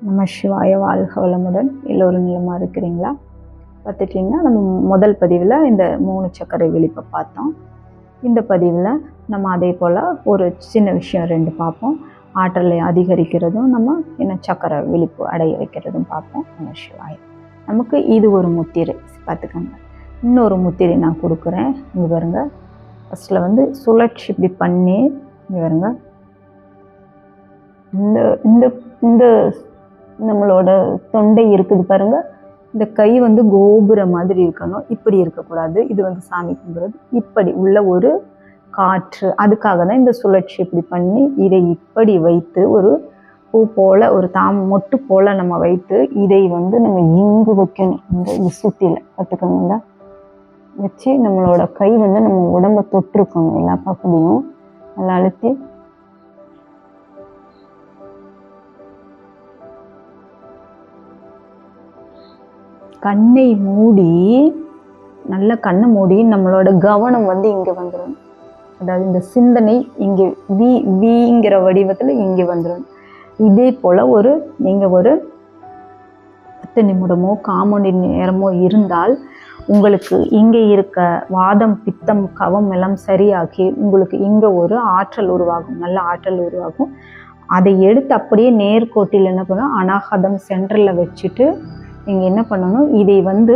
நம்ம சிவாய வாழ்க வளமுடன் எல்லோரும் நிலமாக இருக்கிறீங்களா? பார்த்துட்டிங்கன்னா நம்ம முதல் பதிவில் இந்த மூணு சக்கரை விழிப்பை பார்த்தோம். இந்த பதிவில் நம்ம அதே போல் ஒரு சின்ன விஷயம் ரெண்டு பார்ப்போம். ஆற்றலை அதிகரிக்கிறதும் நம்ம என்ன சக்கரை விழிப்பு அடைய வைக்கிறதும் பார்ப்போம். நம்ம சிவாய. நமக்கு இது ஒரு முத்திரை. பார்த்துக்கோங்க. இன்னொரு முத்திரை நான் கொடுக்குறேன். இங்கே பாருங்க. ஃபஸ்ட்டில் வந்து சுழற்சி இப்படி பண்ணி இங்கே பாருங்க. இந்த இந்த இந்த நம்மளோட தொண்டை இருக்குது பாருங்க. இந்த கை வந்து கோபுர மாதிரி இருக்கணும். இப்படி இருக்கக்கூடாது. இது வந்து சாமி கும்பிட்றது. இப்படி உள்ள ஒரு காற்று. அதுக்காக தான் இந்த சுழற்சி இப்படி பண்ணி இதை இப்படி வைத்து ஒரு பூ போல் ஒரு தாம் மொட்டு போல் நம்ம வைத்து இதை வந்து நம்ம இங்கு வைக்கணும். இந்த விசுத்தியில். பார்த்துக்கோங்க. வச்சு நம்மளோட கை வந்து நம்ம உடம்ப தொட்டிருக்கணும் எல்லா பகுதியும். நல்லா அழுத்தி கண்ணை மூடி நல்ல கண்ணை மூடி நம்மளோட கவனம் வந்து இங்கே வந்துடும் அதாவது இந்த சிந்தனை இங்கே வி விங்கிற வடிவத்தில் இங்கே வந்துடும் இதே போல் ஒரு நீங்கள் ஒரு பத்து நிமிடமோ காமணி நேரமோ இருந்தால் உங்களுக்கு இங்கே இருக்க வாதம் பித்தம் கவம் எல்லாம் சரியாகி உங்களுக்கு இங்கே ஒரு ஆற்றல் உருவாகும் நல்ல ஆற்றல் உருவாகும். அதை எடுத்து அப்படியே நேர்கோட்டில் என்ன பண்ணும்? அனாகதம் சென்டரில் வச்சுட்டு நீங்கள் என்ன பண்ணணும்? இதை வந்து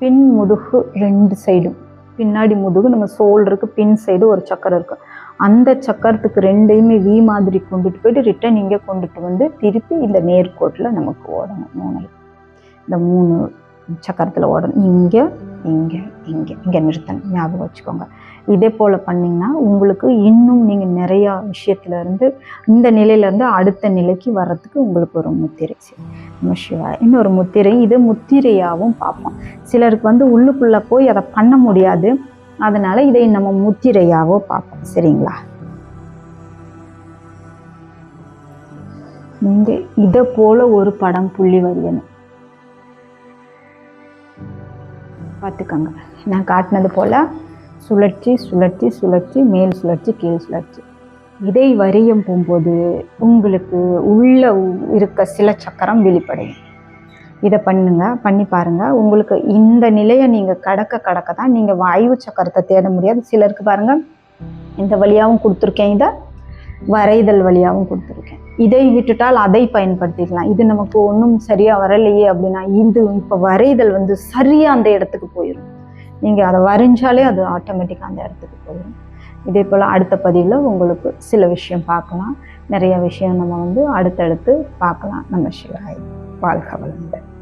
பின் முதுகு ரெண்டு சைடும் பின்னாடி முதுகு நம்ம சோல்டருக்கு பின் சைடு ஒரு சக்கரம் இருக்குது அந்த சக்கரத்துக்கு ரெண்டையுமே வி மாதிரி கொண்டுட்டு போயிட்டு ரிட்டன் இங்கே கொண்டுட்டு வந்து திருப்பி இந்த நேர்கோட்டில் நமக்கு ஓடணும் மூணு இந்த மூணு சக்கரத்தில் ஓடணும். இங்கே இங்கே இங்கே இங்கே நிறுத்தணும். ஞாபகம் வச்சுக்கோங்க. இதே போல் பண்ணிங்கன்னா உங்களுக்கு இன்னும் நீங்கள் நிறையா விஷயத்துலேருந்து இந்த நிலையிலேருந்து அடுத்த நிலைக்கு வர்றதுக்கு உங்களுக்கு ஒரு முத்திரை நம்ம சிவா இன்னொரு முத்திரை இது முத்திரையாகவும் பார்ப்போம். சிலருக்கு வந்து உள்ளுக்குள்ளே போய் அதை பண்ண முடியாது. அதனால் இதை நம்ம முத்திரையாகவும் பார்ப்போம். சரிங்களா? நீங்கள் இதை போல் ஒரு படம் புள்ளி வரையணும். பார்த்துக்கோங்க நான் காட்டினது போல் சுழற்சி சுழற்சி சுழற்சி மேல் சுழற்சி கீழ் சுழற்சி. இதை வரியம் போகும்போது உங்களுக்கு உள்ள இருக்க சில சக்கரம் வெளிப்படையும். இதை பண்ணுங்க பண்ணி பாருங்க. உங்களுக்கு இந்த நிலையை நீங்கள் கடக்க கடக்க தான் நீங்கள் வாயு சக்கரத்தை தேட முடியாது. சிலருக்கு பாருங்க இந்த வழியாகவும் கொடுத்துருக்கேன் இதை வரைதல் வழியாகவும் கொடுத்துருக்கேன். இதை விட்டுட்டால் அதை பயன்படுத்திக்கலாம் இது நமக்கு ஒன்றும் சரியாக வரலையே அப்படின்னா இது இப்போ வரைதல் வந்து சரியாக அந்த இடத்துக்கு போயிடும் நீங்கள் அதை வரைஞ்சாலே அது ஆட்டோமேட்டிக்காக அந்த இடத்துக்கு போயிடும் இதே போல் அடுத்த பதிவில் உங்களுக்கு சில விஷயம் பார்க்கலாம். நிறைய விஷயம் நம்ம வந்து அடுத்தடுத்து பார்க்கலாம். நம்ம சிவாய். வாழ்க வளமுடன்.